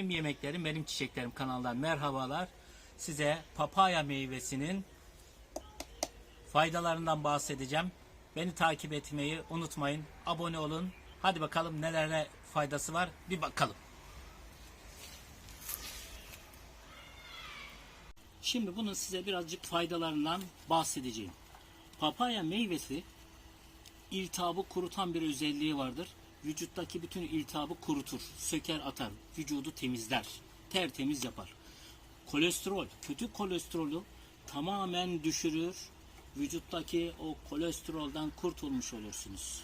Benim Yemeklerim Benim Çiçeklerim kanalından merhabalar. Size papaya meyvesinin faydalarından bahsedeceğim. Beni takip etmeyi unutmayın. Abone olun. Hadi bakalım nelere faydası var bir bakalım. Şimdi bunun size birazcık faydalarından bahsedeceğim. Papaya meyvesi iltihabı kurutan bir özelliği vardır. Vücuttaki bütün iltihabı kurutur, söker atar, vücudu temizler, tertemiz yapar. Kolesterol, kötü kolesterolü tamamen düşürür. Vücuttaki o kolesteroldan kurtulmuş olursunuz.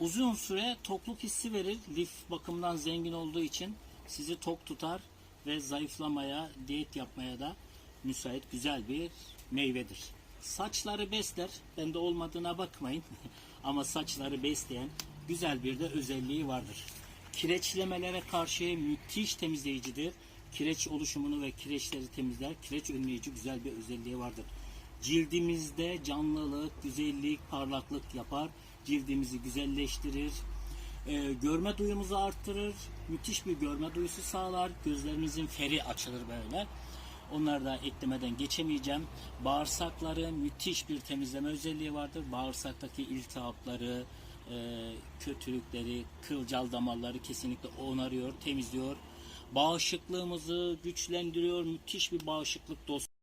Uzun süre tokluk hissi verir. Lif bakımından zengin olduğu için sizi tok tutar ve zayıflamaya, diyet yapmaya da müsait güzel bir meyvedir. Saçları besler. Bende olmadığına bakmayın. Ama saçları besleyen güzel bir de özelliği vardır. Kireçlemelere karşı müthiş temizleyicidir. Kireç oluşumunu ve kireçleri temizler. Kireç önleyici güzel bir özelliği vardır. Cildimizde canlılık, güzellik, parlaklık yapar. Cildimizi güzelleştirir. Ee, görme duyumuzu arttırır. Müthiş bir görme duyusu sağlar. Gözlerimizin feri açılır böyle. Onları da eklemeden geçemeyeceğim. Bağırsakları müthiş bir temizleme özelliği vardır. Bağırsaktaki iltihapları, e, kötülükleri, kılcal damarları kesinlikle onarıyor, temizliyor. Bağışıklığımızı güçlendiriyor. Müthiş bir bağışıklık dostu.